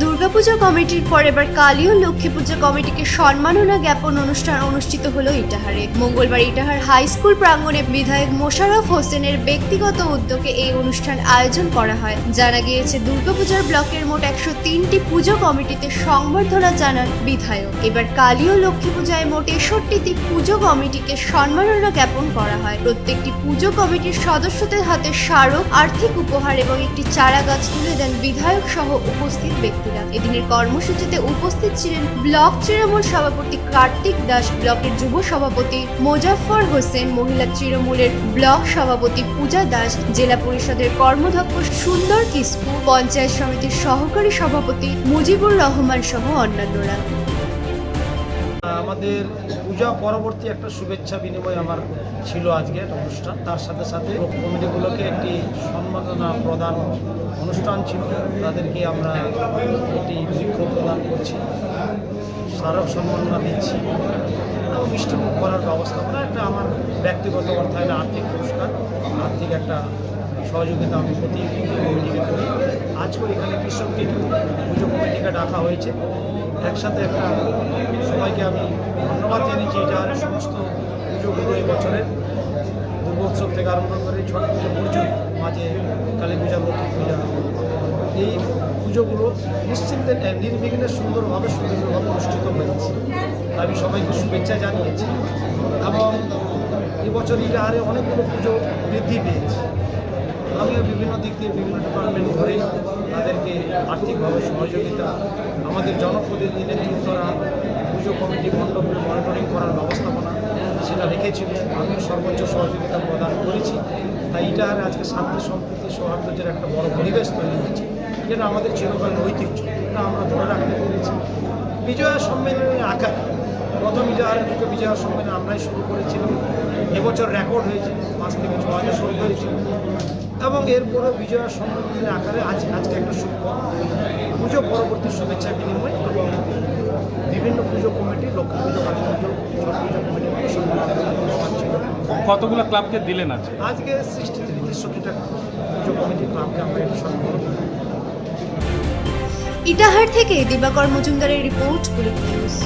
দুর্গাপূজা কমিটির পর এবার কালী ও লক্ষ্মী পূজা কমিটিকে সম্মাননা জ্ঞাপন অনুষ্ঠান অনুষ্ঠিত হলো ইটাহারে। মঙ্গলবার ইটাহার হাই স্কুল প্রাঙ্গণে বিধায়ক মোশাররফ হোসেনের ব্যক্তিগত উদ্যোগে এই অনুষ্ঠান আয়োজন করা হয়। জানা গিয়েছে, দুর্গাপূজার ব্লকের মোট একশো তিনটি পুজো কমিটিতে সংবর্ধনা জানান বিধায়ক। এবার কালী ও লক্ষ্মী পূজায় মোট তেষট্টিটি পুজো কমিটিকে সম্মাননা জ্ঞাপন করা হয়। প্রত্যেকটি পুজো কমিটির সদস্যদের হাতে স্মারক, আর্থিক উপহার এবং একটি চারা গাছ তুলে দেন বিধায়ক সহ উপস্থিত ব্যক্তিরা এদিনের কর্মসূচিতে উপস্থিত ছিলেন ব্লক তৃণমূল সভাপতি কার্তিক দাস, ব্লকের যুব সভাপতি মোজাফর হোসেন, মহিলা তৃণমূলের ব্লক সভাপতি পূজা দাস, জেলা পরিষদের কর্মধ্যক্ষ সুন্দর কিস্কু, পঞ্চায়েত সমিতির সহকারী সভাপতি মুজিবুর রহমান সহ অন্যান্যরা। আমাদের পূজা পরবর্তী একটা শুভেচ্ছা বিনিময় আমার ছিল আজকের অনুষ্ঠান। তার সাথে সাথে কমিটিগুলোকে একটি সম্মাননা প্রদান অনুষ্ঠান ছিল। তাদেরকে আমরা একটি বৃক্ষ প্রদান করছি, স্মারক সম্মাননা দিচ্ছি মিষ্টিমুখ করার ব্যবস্থাপনা একটা আমার ব্যক্তিগত অর্থায়নে আর্থিক পুরস্কার, আর্থিক একটা সহযোগিতা আমি প্রতি কমিটিকে করি। আজকেও এখানে কৃষকটি পুজো কমিটিকে ডাকা হয়েছে। একসাথে একটা সবাইকে আমি ধন্যবাদ জানিয়েছি এটা সমস্ত পুজোগুলো এই বছরের দুর্গোৎসব থেকে আরম্ভ করে ছট পুজো পর্যন্ত মাঝে কালী পূজা, লক্ষ্মী পূজা, এই পুজোগুলো নিশ্চিন্তে নির্বিঘ্নে সুন্দরভাবে সুন্দরভাবে অনুষ্ঠিত হয়েছে আমি সবাইকে শুভেচ্ছা জানিয়েছি এবং এবছর এটা আরে অনেকগুলো পুজো বৃদ্ধি পেয়েছে। আমিও বিভিন্ন দিক দিয়ে বিভিন্ন ডিপার্টমেন্ট ধরে তাদেরকে আর্থিকভাবে সহযোগিতা, আমাদের জনপ্রতিনিধি নেতৃত্বরা পুজো কমিটি মণ্ডপের মনিটরিং করার ব্যবস্থাপনা সেটা রেখেছিল। আমিও সর্বোচ্চ সহযোগিতা প্রদান করেছি। তাই এটা আর আজকে শান্তি সম্প্রীতি সৌহার্দ্যের একটা বড় পরিবেশ তৈরি হয়েছে যেটা আমাদের চিরকালীন ঐতিহ্য। এটা আমরা ধরে রাখতে পেরেছি। বিজয়া সম্মেলনের আকার। প্রথম ইজাহার দুটো বিজয়া সম্মেলন আমরাই শুরু করেছিলাম। এবছর রেকর্ড হয়েছে পাঁচ থেকে ছ হাজার শুরু হয়েছে। এবং এরপরে বিজয়া সম্মেলনের আকারে আজ আজকে একটা শুভ পুজো পরবর্তী শুভেচ্ছা বিনিময় এবং বিভিন্ন পুজো কমিটি লক্ষ্মী পুজো কালী পুজো কমিটি কতগুলো ক্লাবকে দিলেন আছে আজকে সিক্সটি থ্রি তেষট্টিটা পুজো কমিটি ক্লাবকে আমরা এটা সম্মান ইটাহার থেকে দিবাকর মজুমদারের রিপোর্ট পুলিশ নিউজ